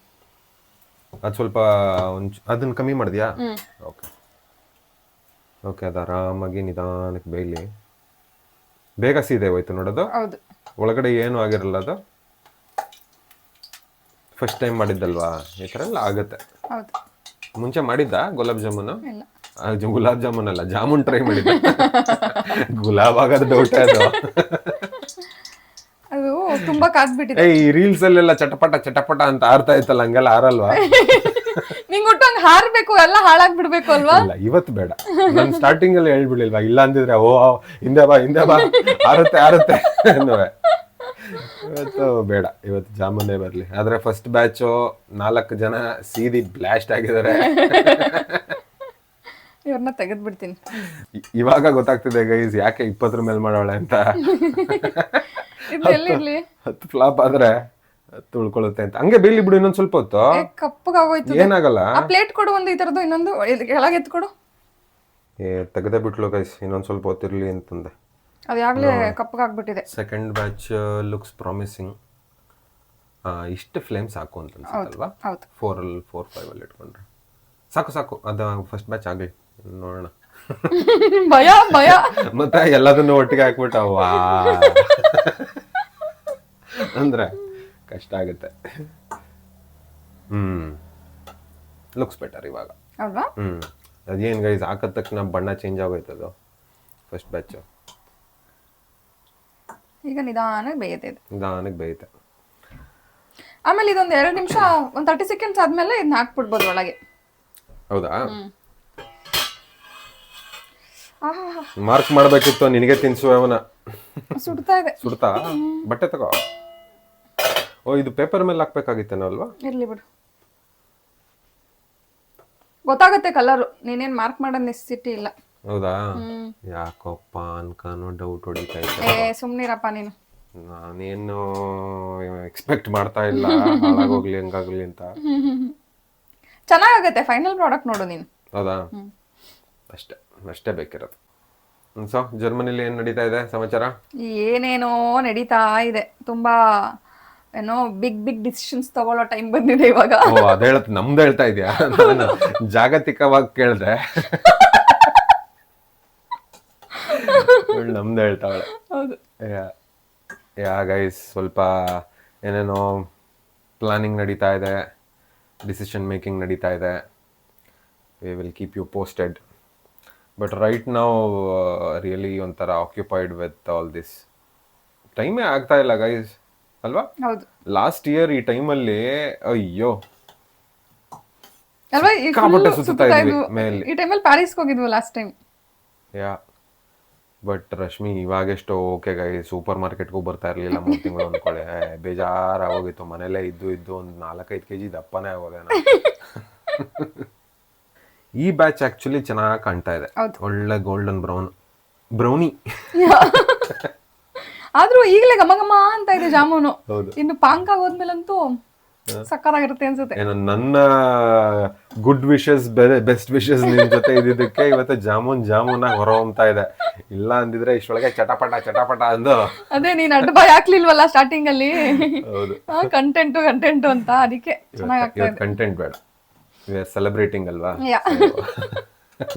ಅದು ಸ್ವಲ್ಪ ಒಂಚ್ ಅದನ್ನ ಕಮ್ಮಿ ಮಾಡಿದ್ಯಾ? ಓಕೆ. ಓಕೆ ಅದು ಆರಾಮಾಗಿ ನಿಧಾನಕ್ಕೆ ಬೇಯಲಿ. ಬೇಗ ಸೀದೆ ಹೋಯ್ತು ನೋಡೋದು. ಹೌದು. ಒಳಗಡೆ ಏನು ಆಗಿರಲ್ಲ ಅದು. ಫಸ್ಟ್ ಟೈಮ್ ಮಾಡಿದ್ದಲ್ವಾ? ಈ ಥರ ಎಲ್ಲ ಆಗುತ್ತೆ. ಹೌದು. ಮುಂಚೆ ಮಾಡಿದ್ದ ಗುಲಾಬ್ ಜಾಮೂನು? ಇಲ್ಲ. ಗುಲಾಬ್ ಜಾಮೂನ್ ಅಲ್ಲ ಜಾಮೂನ್ ಟ್ರೈ ಮಾಡಿದ್ದೆ. ಗುಲಾಬ್ ಆಗೋದು ಡೌಟ್ ಅದು. ಅದು ತುಂಬಾ ಕಾದ್ಬಿಟ್ಟಿದೆ. ಈ ರೀಲ್ಸ್ ಅಲ್ಲೆಲ್ಲ ಚಟಪಟ ಚಟಪಟ ಅಂತ ಆರ್ತಾ ಇತ್ತಲ್ಲ ಹಂಗೆಲ್ಲ ಆರಲ್ವಾ? ನಿಂಗೆ ಒಟ್ಟು ಹಂಗ್ ಹಾರ್ಬೇಕು ಎಲ್ಲ ಹಾಳಾಗ್ಬಿಡ್ಬೇಕು ಅಲ್ವಾ? ಇಲ್ಲ ಇವತ್ತು ಬೇಡ. ನಾನು ಸ್ಟಾರ್ಟಿಂಗ್ ಅಲ್ಲಿ ಹೇಳ್ಬಿಡ್ಲಿಲ್ವಾ? ಇಲ್ಲ ಅಂದಿದ್ರೆ ಓ ಹಿಂದೆ ಬಾ ಹಿಂದೆ ಬಾ ಆರುತ್ತೆ ಆರುತ್ತೆ ಅನ್ನುವೆ. ಇವತ್ತು ಬೇಡ ಇವತ್ತು ಜಾಮೂನೇ ಬರಲಿ. ಆದ್ರೆ ಫಸ್ಟ್ ಬ್ಯಾಚು ನಾಲ್ಕು ಜನ ಸೀದಿ ಬ್ಲಾಸ್ಟ್ ಆಗಿದ್ದಾರೆ. ಇವ್ರನ್ನ ತೆಗೆದ್ಬಿಡ್ತೀನಿ. ಬಿಡ್ತೀನಿ ಇವಾಗ ಗೊತ್ತಾಗ್ತಿದೆ ಗೈಸ್ ಯಾಕೆ ಇಪ್ಪತ್ತರ ಮೇಲೆ ಮಾಡೋಳೆ ಅಂತ. ಇದು ಎಲ್ಲಿರ್ಲಿ ಹತ್ತು ಫ್ಲಾಪ್ ಆದ್ರೆ ತುಳ್ಕೊಳ್ಳುತ್ತೆ ಅಂತ. ಹಂಗೆ ಬೀಳಿ ಬಿಡು ಇನ್ನೊಂದು ಸ್ವಲ್ಪ ಹೊತ್ತು. ಕಪ್ಪಗಾಗೋಯ್ತು ಏನಾಗಲ್ಲ. ಆ ಪ್ಲೇಟ್ ಕೊಡು ಒಂದು ಈ ತರದ್ದು ಇನ್ನೊಂದು. ಕೆಳಗೆ ಎತ್ಕೊಡು ಏ ತೆಗೆದೇ ಬಿಟ್ಲು ಗೈಸ್ ಇನ್ನೊಂದು ಸ್ವಲ್ಪ ಹೊತ್ತಿರಲಿ ಅಂತಂದೆ. ಅದಾಗಲೇ ಕಪ್ಪಗಾಗ್ಬಿಟ್ಟಿದೆ ಸೆಕೆಂಡ್ ಬ್ಯಾಚ್ ಲುಕ್ಸ್ ಪ್ರಾಮಿಸಿಂಗ್ ಇಷ್ಟು ಫ್ಲೇಮ್ ಸಾಕು ಅಂತ ಅನ್ಸುತ್ತಲ್ವಾ? ಹೌದು ಫೋರ್ ಅಲ್ಲಿ ಫೋರ್ ಫೈವ್ ಅಲ್ಲಿ ಇಟ್ಕೊಂಡ್ರೆ. ಸಾಕು ಸಾಕು ಅದು ಫಸ್ಟ್ ಬ್ಯಾಚ್ ಆಗಲಿ. ನೋಡೋಣ. ಭಯ ಭಯ. ಮತ್ತೆ ಎಲ್ಲದನ್ನು ಒಟ್ಟಿಗೆ ಹಾಕ್ಬಿಟ್ಟವಾ ಅಂದ್ರೆ ಕಷ್ಟ ಆಗುತ್ತೆ. ಹ್ಮ್. ಲುಕ್ಸ್ ಬೆಟರ್ ಇವಾಗ. ಅಲ್ವಾ ಹ್ಮ್. ಅದೇನು ಗೈಸ್ ಹಾಕದ ತಕ್ಷಣ ಬಣ್ಣ ಚೇಂಜ್ ಆಗೋಯ್ತದು ಫಸ್ಟ್ ಬ್ಯಾಚ್ ಈಗ ನಿಧಾನಕ್ಕೆ ಬೇಯುತ್ತೆ ಇದು. ನಿಧಾನಕ್ಕೆ ಬೇಯುತ್ತೆ. ಆಮೇಲೆ ಇದೊಂದು ಎರಡು ನಿಮಿಷ ಒಂದು ತರ್ಟಿ ಸೆಕೆಂಡ್ಸ್ ಆದ್ಮೇಲೆ ಇದನ್ನ ಹಾಕ್ಬಿಡ್ಬೋದು ಒಳಗೆ. ಹೌದಾ? ಮಾರ್ಕ್ ಮಾಡಬೇಕಿತ್ತು ನಿನಗೆ ತಿನ್ಸುವ ಅವನ. ಸುಡ್ತಾ ಇದೆ. ಸುಡ್ತಾ? ಬಟ್ಟೆ ತಗೋ. ಓ ಇದು ಪೇಪರ್ ಮೇಲೆ ಹಾಕ್ಬೇಕಾಗಿತ್ತೇನೋ ಅಲ್ವಾ? ಇರ್ಲಿ ಬಿಡು. ಗೊತ್ತಾಗುತ್ತೆ ಕಲರು ನೀನೇನ್ ಮಾರ್ಕ್ ಮಾಡೋ ನೆಸಿಟಿ ಇಲ್ಲ. ಹೌದಾ? ಯಾಕಪ್ಪ ಅನ್ಕಾನು ಡೌಟ್ ಹೊಡಿತಾ ಇದ್ದೆ ಏ ಸುಮ್ನಿರಪ್ಪ ನೀನು. ನಾನೇನು ಎಕ್ಸ್ಪೆಕ್ಟ್ ಮಾಡ್ತಾ ಇಲ್ಲ ಹಾಳಾಗೋಗ್ಲಿ ಹಂಗಾಗ್ಲಿ ಅಂತ. ಚೆನ್ನಾಗಾಗುತ್ತೆ ಫೈನಲ್ ಪ್ರಾಡಕ್ಟ್ ನೋಡು ನೀನು. ಹೌದಾ? ಅಷ್ಟೇ. ಅಷ್ಟೇ ಬೇಕಿರೋದು. ಸೊ ಜರ್ಮನಿಲಿ ಏನು ನಡೀತಾ ಇದೆ ಸಮಾಚಾರ? ಏನೇನೋ ನಡೀತಾ ಇದೆ. ತುಂಬಾ ಏನೋ ಬಿಗ್ ಬಿಗ್ ಡಿಸಿಷನ್ಸ್ ತಗೊಳ್ಳೋ ಟೈಮ್ ಬಂದಿದೆ ಇವಾಗ. ಓ ಅದ ಹೇಳತ್ ನಮ್ದು ಹೇಳ್ತಾ ಇದೆಯಾ? ನಾನು ಜಾಗತಿಕವಾಗಿ ಕೇಳಿದೆ. ನಮ್ದು ಹೇಳ್ತಾವಳೆ ಹೌದು. ಯಾ- ಯಾ ಗೈಸ್ ಸ್ವಲ್ಪ ಏನೇನೋ ಪ್ಲಾನಿಂಗ್ ನಡೀತಾ ಇದೆ. ಡಿಸಿಷನ್ ಮೇಕಿಂಗ್ ನಡೀತಾ ಇದೆ. We will keep you posted but right ನಾವು ರಿಯಲಿ ಒಂಥರ ಆಕ್ಯುಪೈಡ್ ವಿತ್ ಆಲ್ ದಿಸ್ ಟೈಮೇ ಆಗ್ತಾ ಇಲ್ಲ ಗೈಸ್ ಅಲ್ವಾ? ಲಾಸ್ಟ್ ಇಯರ್ ಈ ಟೈಮಲ್ಲಿ ಅಯ್ಯೋ. ಅಲ್ವಾ. ಮೇಲೆ. ಈ ಟೈಮಲ್ಲಿ ಹೋಗಿದ್ವು last time ya but Rashmi ಇವಾಗೆಷ್ಟು okay guy super ಮಾರ್ಕೆಟ್ಗೂ ಬರ್ತಾ ಇರಲಿಲ್ಲ ಮೂರು ತಿಂಗಳು ಅಂದ್ಕೊಳ್ಳೆ. ಬೇಜಾರಾಗೋಗಿತ್ತು. ಮನೇಲೇ ಇದ್ದು ಇದ್ದು ಒಂದು ನಾಲ್ಕೈದು ಕೆ ಜಿ ದಪ್ಪನೇ ಆಗೋದೆ ನಾನು. ಈ ಬ್ಯಾಚ್ ಆಕ್ಚುಲಿ ಚೆನ್ನಾಗಿ ಕಾಣ್ತಾ ಇದೆ. ಒಳ್ಳೆ ಗೋಲ್ಡನ್ ಬ್ರೌನ್ ಬ್ರೌನಿ ಆದ್ರೂ ಈಗಲೇ ಗಮ ಗಮ ಅಂತ ಇದೆ ಜಾಮೂನು. ಇನ್ನು ಪಾಂಕ್ ಆಗೋದ್ಮೇಲಂತೂ ಸಕ್ಕತ್ತಾಗಿರುತ್ತೆ ಅನ್ಸುತ್ತೆ. ನನ್ನ ಗುಡ್ ವಿಶಸ್ ಬೆಸ್ಟ್ ವಿಶಸ್ ನಿಮ್ ಜೊತೆ ಇದ್ದಿದ್ದಕ್ಕೆ ಇವತ್ತು ಜಾಮೂನ್ ಜಾಮೂನಾಗಿ ಹೊರ ಹೊಮ್ತಾ ಇದೆ. ಇಲ್ಲ ಅಂದಿದ್ರೆ ಇಷ್ಟೊಳಗೆ ಚಟಪಟ ಚಟಪಟ ಅಂದು. ಅದೇ ನೀನ್ ಅಡ್ಡಬಾಯ್ ಹಾಕ್ಲಿಲ್ವಲ್ಲ ಸ್ಟಾರ್ಟಿಂಗ್ ಅಲ್ಲಿ? ಕಂಟೆಂಟ್ ಕಂಟೆಂಟ್ ಅಂತ ಅದಕ್ಕೆ ಚೆನ್ನಾಗಿ ಕಂಟೆಂಟ್ ಬೇಡ. ವಿ ಆರ್ ಸೆಲೆಬ್ರೇಟಿಂಗ್ ಅಲ್ವಾ?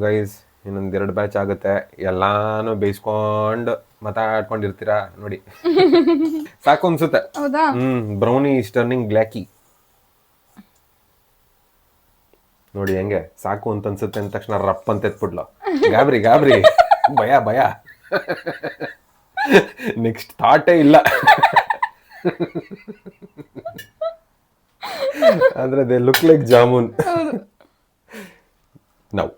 ಗೈಸ್ ಇನ್ನೊಂದ್ ಎರಡು ಬ್ಯಾಚ್ ಆಗುತ್ತೆ. ಎಲ್ಲಾನು ಬೇಯಿಸ್ಕೊಂಡು ಮಾತಾಡ್ಕೊಂಡಿರ್ತೀರಾ? ನೋಡಿ. ಸಾಕು ಅನ್ಸುತ್ತೆ. ಹೌದಾ? ಹ್ಮ್ ಬ್ರೌನಿ ಇಸ್ ಟರ್ನಿಂಗ್ ಬ್ಲ್ಯಾಕಿ ನೋಡಿ ಹೆಂಗೆ ಸಾಕು ಅಂತ ಅನ್ಸುತ್ತೆ ಅಂದ ತಕ್ಷಣ ರಪ್ ಅಂತ ಎತ್ಬಿಡ್ಲು. ಗಾಬ್ರಿ ಗಾಬ್ರಿ. ಭಯ ಭಯ. ನೆಕ್ಸ್ಟ್ ಥಾಟೇ ಇಲ್ಲ. ಅಂದ್ರೆ ದೇ ಲುಕ್ ಲೈಕ್ ಜಾಮೂನ್. ನಾವು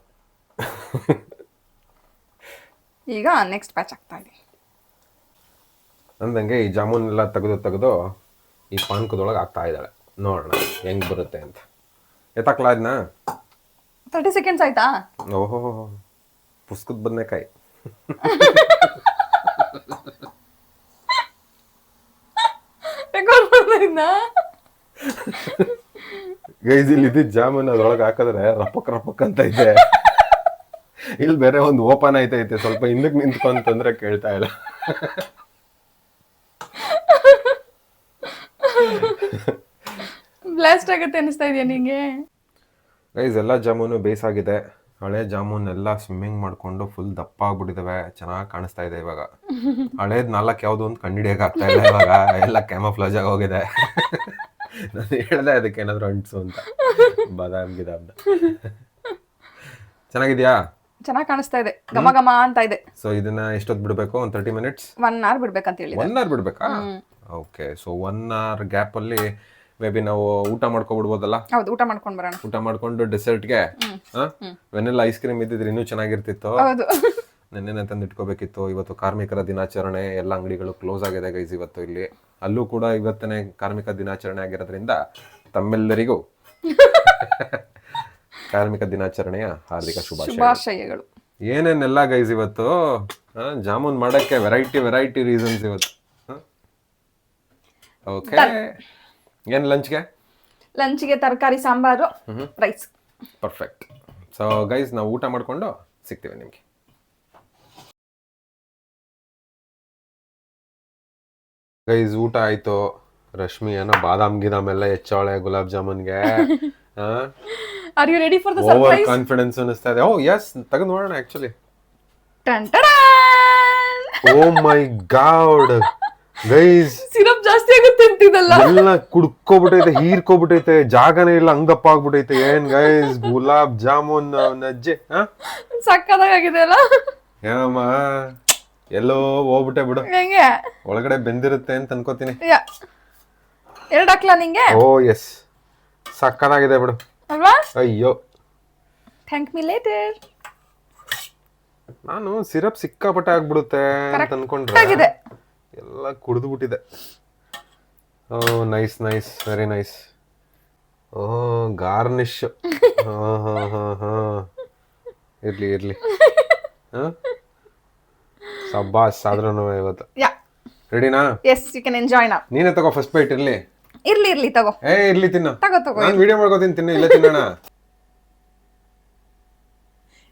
ಈಗ ನೆಕ್ಸ್ಟ್ ಬ್ಯಾಚ್ ಆಗ್ತಾ ಇದೆ. ಅಂದಂಗೆ ಈ ಜಾಮೂನ್ ಎಲ್ಲ ತೆಗೆದು ತೆಗೆದು ಈ ಪಾನ್ಕದೊಳಗೆ ಆಗ್ತಾ ಇದ್ದಾಳೆ. ನೋಡೋಣ ಹೆಂಗ್ ಬರುತ್ತೆ ಅಂತ. ಎತ್ತಾಕ್ಲಾ ಇದನ್ನ ತರ್ಟಿ ಸೆಕೆಂಡ್ಸ್ ಆಯ್ತಾ? ಓಹೋ ಪುಸ್ತಕದ ಬದನೆಕಾಯಿ. ರೆಕಾರ್ಡ್ ಮಾಡ್ತಾ ಗೈಸ್ ಇಲ್ಲಿ ಇದ್ದಿದ್ದ ಜಾಮೂನ್ ಅದ್ರೊಳಗೆ ಹಾಕಿದ್ರೆ ರಪಕ್ ರಪಕ್ ಅಂತ ಇದೆ. ಇಲ್ಲಿ ಬೇರೆ ಒಂದು ಓಪನ್ ಆಯ್ತೈತೆ ಸ್ವಲ್ಪ ಹಿಂದಕ್ಕೆ ನಿಂತ್ಕೊಂತಂದ್ರೆ ಕೇಳ್ತಾ ಇಲ್ಲ. ಬ್ಲಾಸ್ಟ್ ಆಗುತ್ತೆ ಅನಿಸ್ತಾ ಇದೆಯಾ ನಿಂಗೆ? ಗೈಸ್ ಎಲ್ಲ ಜಾಮೂನು ಬೇಸಾಗಿದೆ. ಹಳೆ ಜಾಮೂನ್ ಎಲ್ಲ ಸ್ವಿಮ್ಮಿಂಗ್ ಮಾಡ್ಕೊಂಡು ಫುಲ್ ದಪ್ಪ ಆಗ್ಬಿಟ್ಟಿದಾವೆ. ಚೆನ್ನಾಗಿ ಕಾಣಿಸ್ತಾ ಇದೆ ಇವಾಗ. ಹಳೇದ್ ನಾಲ್ಕು ಯಾವ್ದು ಅಂತ ಕಂಡಿಡಿಯಕ್ಕೆ ಆಗ್ತಾ ಇಲ್ಲ ಇವಾಗ. ಎಲ್ಲ ಕ್ಯಾಮಫ್ಲಾಜ್ ಆಗಿ ಹೋಗಿದೆ. ನಾನು ಹೇಳ್ದೆ ಅದಕ್ಕೆ ಏನಾದ್ರು ಅಂಟ್ಸು ಅಂತ. ಬಾದಾಮ್ ಗಿದಾಮ್ ಚೆನ್ನಾಗಿದ್ಯಾ? ಚೆನ್ನಾಗಿ ಕಾಣಿಸ್ತಾ ಇದೆ. ಗಮ ಗಮ ಅಂತ ಇದೆ. ಸೊ ಇದನ್ನ ಎಷ್ಟೊತ್ತು ಬಿಡಬೇಕು? ಒಂದು ತರ್ಟಿ ಮಿನಿಟ್ಸ್ ಒನ್ ಅವರ್ ಬಿಡ್ಬೇಕಂತ ಹೇಳಿ one hour ಬಿಡ್ಬೇಕಾ? Okay so one hour gap ಅಲ್ಲಿ ಮೇ ಬಿ ನಾವು ಊಟ ಮಾಡ್ಕೊಬಿಡ್ಬೋದಲ್ಲ? ಹೌದು ಊಟ ಮಾಡ್ಕೊಂಡು ಬರೋಣ. ಊಟ ಮಾಡ್ಕೊಂಡು ಡೆಸರ್ಟ್ಗೆ ವೆನಿಲ್ಲ ಐಸ್ ಕ್ರೀಮ್ ಇದ್ದಿದ್ರೆ ಇನ್ನೂ ಚೆನ್ನಾಗಿರ್ತಿತ್ತು? ಹೌದು. ನೆನ್ನೆನೆ ತಂದು ಇಟ್ಕೋಬೇಕಿತ್ತು ಇವತ್ತು ಕಾರ್ಮಿಕರ ದಿನಾಚರಣೆ ಎಲ್ಲ ಅಂಗಡಿಗಳು ಕ್ಲೋಸ್ ಆಗಿದೆ ಗೈಸ್ ಇವತ್ತು ಇಲ್ಲಿ. ಅಲ್ಲೂ ಕೂಡ ಇವತ್ತನೇ ಕಾರ್ಮಿಕ ದಿನಾಚರಣೆ ಆಗಿರೋದ್ರಿಂದ ತಮ್ಮೆಲ್ಲರಿಗೂ ಕಾರ್ಮಿಕ ದಿನಾಚರಣೆಯ ಹಾರ್ದಿಕ ಶುಭಾಶಯ. ಶುಭಾಶಯಗಳು. ಏನೇನೆಲ್ಲ ಗೈಸ್ ಇವತ್ತು? ಜಾಮೂನ್ ಮಾಡಕ್ಕೆ ವೆರೈಟಿ ವೆರೈಟಿ ರೀಸನ್ಸ್ ಇವತ್ತು. ಓಕೆ ಏನ್ ಲಂಚ್ಗೆ ಲಂಚ್ಗೆ ತರಕಾರಿ ಸಾಂಬಾರು ರೈಸ್ ಪರ್ಫೆಕ್ಟ್ ಸೊ ಗೈಸ್ ನಾವು ಊಟ ಮಾಡ್ಕೊಂಡು ಸಿಗ್ತೀವಿ ನಿಮಗೆ. ಗೈಸ್ ಊಟ ಆಯ್ತು. ರಶ್ಮಿ ಏನೋ ಬಾದಾಮ್ ಗಿದಾಮ್ ಎಲ್ಲ ಹೆಚ್ಚವಳೆ gulab ಜಾಮೂನ್ಗೆ. Are you ready for the over surprise confidence ಅನಿಸ್ತಾ ಇದೆ. ಓ ಎಸ್ ತೆಗೆದು ನೋಡೋಣ actually ton oh my god guys syrup ಜಾಸ್ತಿ ಆಗುತ್ತೆ ಅಂತಿದಲ್ಲ ಎಲ್ಲ ಕುಡ್ಕೋಬಿಟ್ಟೈತೆ ಹೀರ್ಕೋಬಿಟ್ಟೈತೆ ಜಾಗನೇ ಇಲ್ಲ ಹಂಗಪ್ಪ ಆಗ್ಬಿಟೈತೆ ಏನ್ ಗೈಸ್ ಗುಲಾಬ್ ಜಾಮೂನ್ ನಜ್ಜೆ ಹಾ ಸಕ್ಕದಾಗಿದೆ ಅಲ್ಲ? ಏನಮ್ಮ? ಎಲ್ಲೋ ಹೋಗ್ಬಿಟ್ಟೆ ಬಿಡು. ಹೆಂಗೆ? ಒಳಗಡೆ ಬೆಂದಿರುತ್ತೆ ಅಂತ ಅನ್ಕೋತೀನಿ. ಎರಡು ಹಾಕ್ಲಾ ನಿಂಗೆ? ಓ ಎಸ್ ಸಕ್ಕನಾಗಿದೆ ಬಿಡು. ಅಲ್ವಾ? ಅಯ್ಯೋ. ಥ್ಯಾಂಕ್ ಮಿ ಲೇಟರ್ ನಾನು ಸಿರಪ್ ಸಿಕ್ಕಾಪಟ್ಟೆ ಆಗ್ಬಿಡುತ್ತೆ ಅಂತ ಅನ್ಕೊಂಡ್ರೆ? ಎಲ್ಲ ಕುಡಿದು ಬಿಟ್ಟಿದೆ ಓ nice nice very nice oh garnish ಹಾಂ ಹಾಂ ಹಾಂ ಹಾಂ. ಇರ್ಲಿ ಇರ್ಲಿ. ಹಾ? ಸಬ್ಬಾಸ್ ಸಾಧಾರಣ ಇವತ್ತು. ಯಾ. ರೆಡಿನಾ ಎಸ್ ಯು ಕ್ಯಾನ್ ಎಂಜಾಯ್ ನಾ ನೀನೇ ತಗೋ ಫಸ್ಟ್ ಬೈಟ್ ಇರ್ಲಿ. ಇರ್ಲಿ ಇರ್ಲಿ ತಗೋ. ಏ ಇರ್ಲಿ ತಿನ್ನು. ತಗೋ ತಗೋ ನಾನು ವಿಡಿಯೋ ಮಾಡ್ಕೋತೀನಿ ತಿನ್ನು ಇಲ್ಲ ತಿನ್ನೋಣ.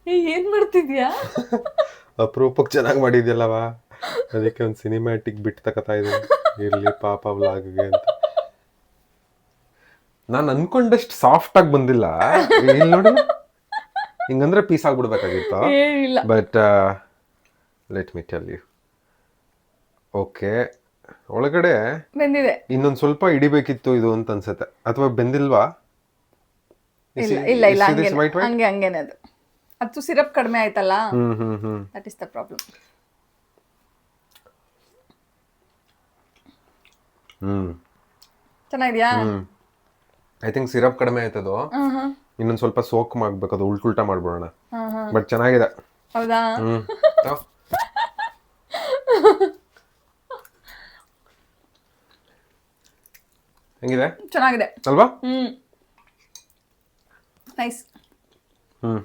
ಏ ಏನ್ ಮಾಡ್ತಿದ್ಯಾ? ಅಪರೂಪಕ್ಕೆ ಚೆನ್ನಾಗಿ ಮಾಡಿದ್ಯಲ್ಲವ ಅದಕ್ಕೆ ಒಂದು ಸಿನಿಮ್ಯಾಟಿಕ್ ಬಿಟ್ ತಗೋತಾ ಇದೆ ಇರ್ಲಿ ಪಾಪ ವ್ಲಾಗ್ಗೆ ಅಂತ. ನಾನು ಅನ್ಕೊಂಡಷ್ಟು ಸಾಫ್ಟ್ ಆಗಿ ಬಂದಿಲ್ಲ. ಇಲ್ಲಿ ನೋಡಿ. ಹಿಂಗಂದ್ರೆ piece ಆಗ್ಬಿಡ್ಬೇಕಾಗಿತ್ತು. But let me tell you okay ಒಳಗಡೆ ಬಂದಿದೆ. ಇನ್ನೊಂದು ಸ್ವಲ್ಪ ಹಿಡಿಬೇಕಿತ್ತು ಇದು ಅಂತ ಅನ್ಸುತ್ತೆ. ಅಥವಾ ಬೆಂದಿಲ್ವಾ? ಇಲ್ಲ ಇಲ್ಲ ಇಲ್ಲ ಹಂಗೆ ಹಂಗೇನೆ ಅದು. ಅದು ಸಿರಪ್ ಕಡಿಮೆ ಆಯ್ತಲ್ಲ? ದಟ್ ಇಸ್ ದ ಪ್ರಾಬ್ಲಮ್ ಚೆನ್ನಾಗಿದ್ಯಾ? ಐ ಥಿಂಕ್ ಸಿರಪ್ ಕಡಿಮೆ ಆಯ್ತದು ಇನ್ನೊಂದು ಸ್ವಲ್ಪ ಸೋಕ್ ಮಾಡ್ಬೇಕು ಅದು ಉಲ್ಟುಲ್ಟಾ ಮಾಡ್ಬಿಡೋಣ. ಬಟ್ ಚೆನ್ನಾಗಿದೆ. ಹೌದಾ ಹ್ಮ್ ತಗೋ. ಹೆಂಗಿದೆ? ಚೆನ್ನಾಗಿದೆ. ಅಲ್ವಾ? ಹ್ಮ್. ನೈಸ್ ಹ್ಮ್.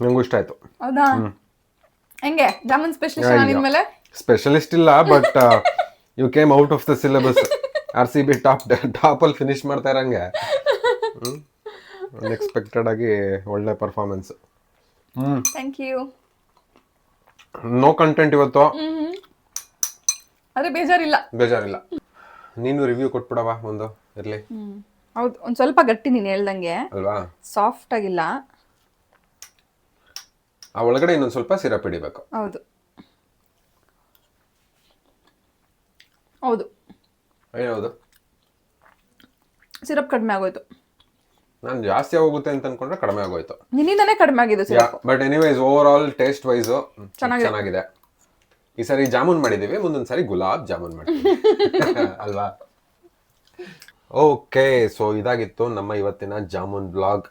ನಂಗೂ ಇಷ್ಟ ಆಯ್ತು. ಹೌದಾ? ಹೆಂಗೆ? ಜಾಮೂನ್ ಸ್ಪೆಷಲಿಸ್ಟ್ ನಿಮ್ಮ ನಿನ್ಮೇಲೆ ಸ್ಪೆಷಲಿಸ್ಟ್ ಇಲ್ಲ but you came out of the syllabus R C B top top ಅಲ್ಲಿ ಫಿನಿಶ್ ಮಾಡ್ತಾ ಇರಂಗೆ. ಅನ್ಎಕ್ಸ್ಪೆಕ್ಟೆಡ್ ಆಗಿ ಒಳ್ಳೆ performance hmm. Thank you no content ಇವತ್ತು. ಆದ್ರೆ ಬೇಜಾರಿಲ್ಲ. ಬೇಜಾರಿಲ್ಲ. ನೀನು ರಿವ್ಯೂ ಕೊಟ್ಬಿಡವಾ ಒಂದು ಇರ್ಲಿ. ಹೌದು ಒಂದ್ ಸ್ವಲ್ಪ ಗಟ್ಟಿ ನೀನು ಹೇಳ್ದಂಗೆ. ಅಲ್ವಾ? ಸಾಫ್ಟ್ ಆಗಿಲ್ಲ. ಆ ಒಳಗಡೆ ಇನ್ನೊಂದು ಸ್ವಲ್ಪ ಸಿರಪ್ ಹಿಡಿಬೇಕು. ಹೌದು. ಹೌದು. ಹೌದು ಸಿರಪ್ ಕಡಿಮೆ ಆಗೋಯ್ತು. ನಾನು ಜಾಸ್ತಿ ಹೋಗುತ್ತೆ ಅಂತ ಅನ್ಕೊಂಡ್ರೆ ಕಡಿಮೆ ಆಗೋಯ್ತು. ನಿನ್ನಿಂದನೇ ಕಡಿಮೆ ಆಗಿದೆ syrup but anyways overall taste wise ಚೆನ್ನಾಗಿದೆ. ಈ ಸಾರಿ ಜಾಮೂನ್ ಮಾಡಿದೀವಿ ಮುಂದೊಂದು ಸಾರಿ ಗುಲಾಬ್ ಜಾಮೂನ್ ಮಾಡ್ತೀವಿ. ಅಲ್ವಾ? ಓಕೆ ಸೊ ಇದಾಗಿತ್ತು ನಮ್ಮ ಇವತ್ತಿನ jamun blog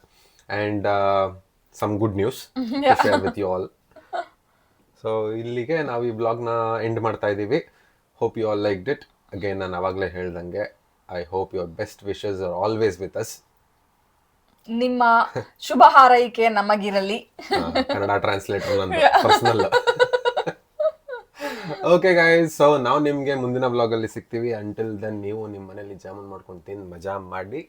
and some good news with you all so ಇಲ್ಲಿಗೆ ನಾವು ಈ ಬ್ಲಾಗ್ನ ಎಂಡ್ ಮಾಡ್ತಾ ಇದ್ದೀವಿ. Hope you all like it again ನಾನು ಆವಾಗಲೇ ಹೇಳ್ದಂಗೆ I hope your best wishes are always with us ನಿಮ್ಮ ಶುಭ ಹಾರೈಕೆ ನಮಗಿರಲಿ. ಕನ್ನಡ ಟ್ರಾನ್ಸ್ಲೇಟರ್ ನನ್ನ ಪರ್ಸನಲ್ ಓಕೆ ಗಾಯ್ಸ್ ಸೊ ನಾವು ನಿಮಗೆ ಮುಂದಿನ ಬ್ಲಾಗಲ್ಲಿ ಸಿಗ್ತೀವಿ. ಅಂಟಿಲ್ ದೆನ್ ನೀವು ನಿಮ್ಮ ಮನೇಲಿ ಜಾಮೂನ್ ಮಾಡ್ಕೊಂಡು ತಿಂದು ಮಜಾ ಮಾಡಿ.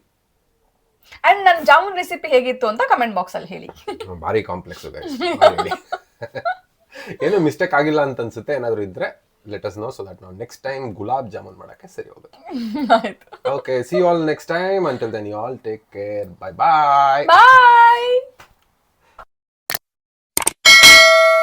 ಅಂಡ್ ನನ್ನ ಜಾಮೂನ್ ರೆಸಿಪಿ ಹೇಗಿತ್ತು ಅಂತ ಕಮೆಂಟ್ ಬಾಕ್ಸ್ ಅಲ್ಲಿ ಹೇಳಿ. ಭಾರಿ ಕಾಂಪ್ಲೆಕ್ಸ್ ಏನು ಮಿಸ್ಟೇಕ್ ಆಗಿಲ್ಲ ಅಂತ ಅನ್ಸುತ್ತೆ. ಏನಾದರೂ ಇದ್ರೆ let us know so that ನಾವು ನೆಕ್ಸ್ಟ್ ಟೈಮ್ ಗುಲಾಬ್ ಜಾಮೂನ್ ಮಾಡಕ್ಕೆ ಸರಿ ಹೋಗುತ್ತೆ. Okay see all next time until then you all take care bye bye bye